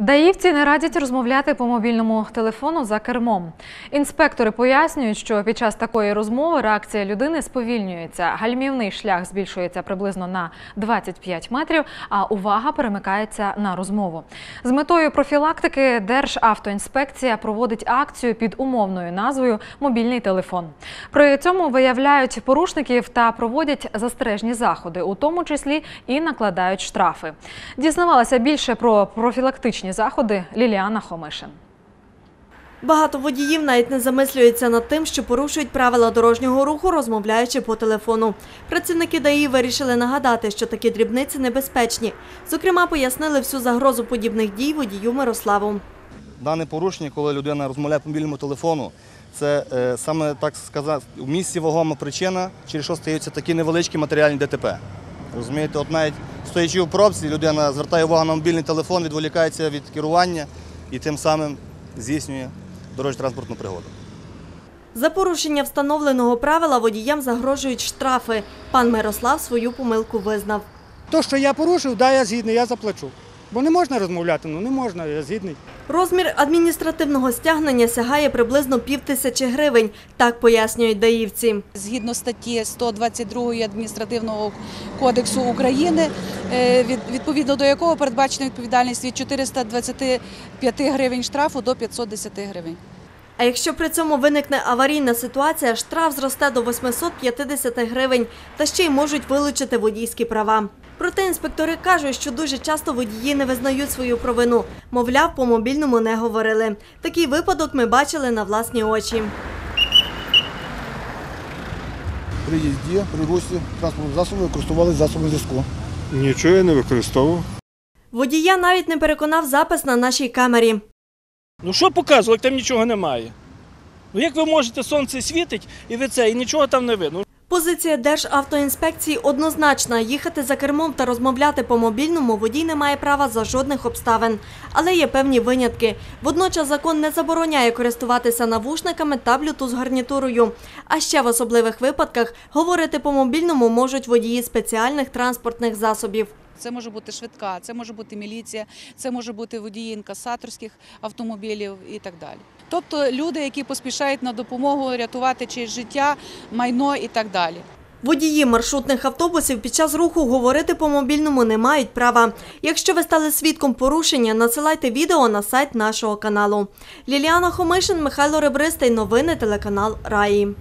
Даївці не радять розмовляти по мобільному телефону за кермом. Інспектори пояснюють, що під час такої розмови реакція людини сповільнюється. Гальмівний шлях збільшується приблизно на 25 метрів, а увага перемикається на розмову. З метою профілактики Державтоінспекція проводить акцію під умовною назвою Мобільний телефон. При цьому виявляють порушників та проводять застережні заходи, у тому числі і накладають штрафи. Дізнавалася більше про профілактичні заходи Ліліана Хомишин. Багато водіїв навіть не замислюються над тим, що порушують правила дорожнього руху, розмовляючи по телефону. Працівники ДАІ вирішили нагадати, що такі дрібниці небезпечні. Зокрема, пояснили всю загрозу подібних дій водію Мирославу. Дане порушення, коли людина розмовляє по мобільному телефону, це е, саме так сказати, в місці вагома причина, через що стаються такі невеличкі матеріальні ДТП. Розумієте, от навіть стоячи в пробці, людина звертає увагу на мобільний телефон, відволікається від керування і тим самим здійснює дорожньо-транспортну пригоду. За порушення встановленого правила водіям загрожують штрафи. Пан Мирослав свою помилку визнав. То, що я порушив, да, я згідний, я заплачу. Бо не можна розмовляти, ну не можна, я згідний. Розмір адміністративного стягнення сягає приблизно пів тисячі гривень, так пояснюють даївці. Згідно статті 122 адміністративного кодексу України, е, від- відповідно до якого передбачена відповідальність від 425 гривень штрафу до 510 гривень. А якщо при цьому виникне аварійна ситуація, штраф зросте до 850 гривень та ще й можуть вилучити водійські права. Проте інспектори кажуть, що дуже часто водії не визнають свою провину. Мовляв, по мобільному не говорили. Такий випадок ми бачили на власні очі. при їзді, при русі транспортного засобу використовували засоби зв'язку. Нічого я не використовував. Водія навіть не переконав запис на нашій камері. Ну що показував, як там нічого немає? Ну як ви можете, сонце світить і ви це, і нічого там не видно. Позиція Державтоінспекції однозначна. Їхати за кермом та розмовляти по мобільному водій не має права за жодних обставин. Але є певні винятки. Водночас закон не забороняє користуватися навушниками та блютуз-гарнітурою. А ще в особливих випадках говорити по мобільному можуть водії спеціальних транспортних засобів. Це може бути швидка, це може бути міліція, це може бути водії інкасаторських автомобілів і так далі. Тобто люди, які поспішають на допомогу рятувати чиєсь життя, майно і так далі. Водії маршрутних автобусів під час руху говорити по мобільному не мають права. Якщо ви стали свідком порушення, надсилайте відео на сайт нашого каналу. Ліліана Хомишин, Михайло Ребристий. Новини телеканал Раї.